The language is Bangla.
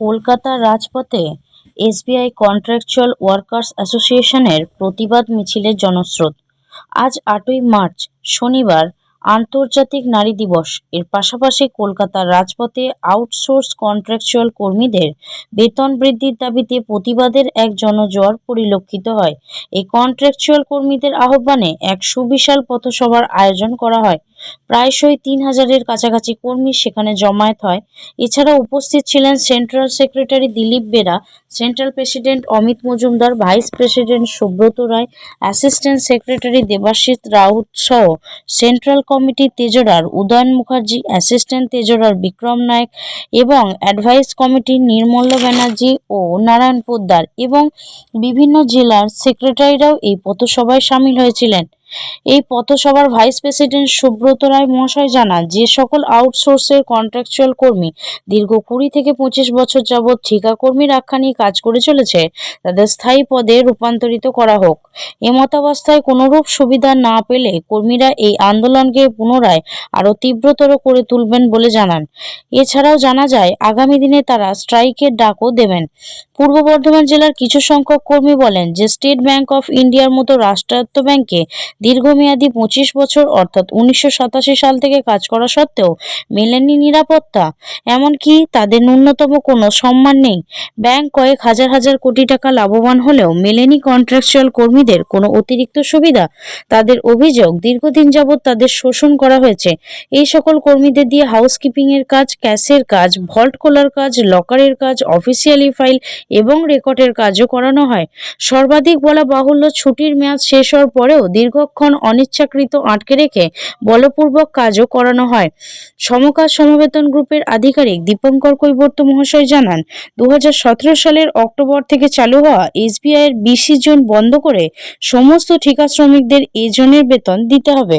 কলকাতার রাজপথে এসবিআই কন্ট্রাকচুয়াল ওয়ার্কার্স অ্যাসোসিয়েশনের প্রতিবাদ মিছিলে জনস্রোত। আজ আটই মার্চ, শনিবার, আন্তর্জাতিক নারী দিবস। এর পাশাপাশি কলকাতার রাজপথে আউটসোর্স কন্ট্রাকচুয়াল কর্মীদের বেতন বৃদ্ধির দাবিতে প্রতিবাদের এক জনজোয়ার পরিলক্ষিত হয়। এই কন্ট্রাকচুয়াল কর্মীদের আহ্বানে এক সুবিশাল পথসভার আয়োজন করা হয়। প্রায়শই তিন হাজারের কাছাকাছি কর্মী সেখানে জমায়েত হয়। এছাড়া উপস্থিত ছিলেন central secretary Dilip Bera, central president Amit Majumdar, vice president Subrata Ray, assistant secretary Debashis Raut সহ central committee treasurer Udayan Mukherjee, assistant treasurer Bikram Nayak এবং অ্যাডভাইস কমিটির নির্মল্ল ব্যানার্জি ও নারায়ণ পোদ্দার এবং বিভিন্ন জেলার সেক্রেটারিরাও এই পথসভায় সামিল হয়েছিলেন। এই পথসভার ভাইস প্রেসিডেন্ট সুব্রত রায় মহাশয় জানান, যে সকল আউটসোর্সের কন্ট্রাকচুয়াল কর্মী দীর্ঘ কুড়ি থেকে পঁচিশ বছর যাবৎ ঠিকা কর্মী রক্ষা নিয়ে কাজ করে চলেছে, তাদের স্থায়ী পদে রূপান্তরিত করা হোক। এ মতাবস্থায় কোনোরূপ সুবিধা না পেলে কর্মীরা এই আন্দোলনকে পুনরায় আরও তীব্রতর করে তুলবেন বলে জানান। এছাড়াও জানা যায়, আগামী দিনে তারা স্ট্রাইকের ডাকও দেবেন। পূর্ব বর্ধমান জেলার কিছু সংখ্যক কর্মী বলেন যে, স্টেট ব্যাংক অফ ইন্ডিয়ার মতো রাষ্ট্রায়ত্ত ব্যাংকে দীর্ঘমেয়াদী পঁচিশ বছর, অর্থাৎ উনিশশো সাতাশি সাল থেকে কাজ করা সত্ত্বেও মেলেনি নিরাপত্তা। এমনকি তাদের ন্যূনতম কোনো সম্মান নেই। ব্যাংক কয়েক হাজার হাজার কোটি টাকা লাভবান হলেও মেলেনি কন্ট্রাকচুয়াল কর্মীদের কোনো অতিরিক্ত সুবিধা, তাদের অভিযোগ দীর্ঘদিন যাবৎ তাদের শোষণ করা হয়েছে। এই সকল কর্মীদের দিয়ে হাউসকিপিংয়ের কাজ, ক্যাশের কাজ ভল্ট খোলার কাজ, লকারের কাজ, অফিসিয়ালি ফাইল এবং রেকর্ডের কাজও করানো হয়। সর্বাধিক বলা বাহুল্য ছুটির মেয়াদ শেষ হওয়ার পরেও দীর্ঘক্ষণ অনিচ্ছাকৃত আটকে রেখে বলপূর্বক কাজও করানো হয়। সমকাজ সমবেতন গ্রুপের আধিকারিক দীপঙ্কর কৈবর্ত মহাশয় জানান দু হাজার সতেরো সালের অক্টোবর থেকে চালু হওয়া এসবিআই এর বিশি জোন বন্ধ করে সমস্ত ঠিকা শ্রমিকদের এ জোনের বেতন দিতে হবে।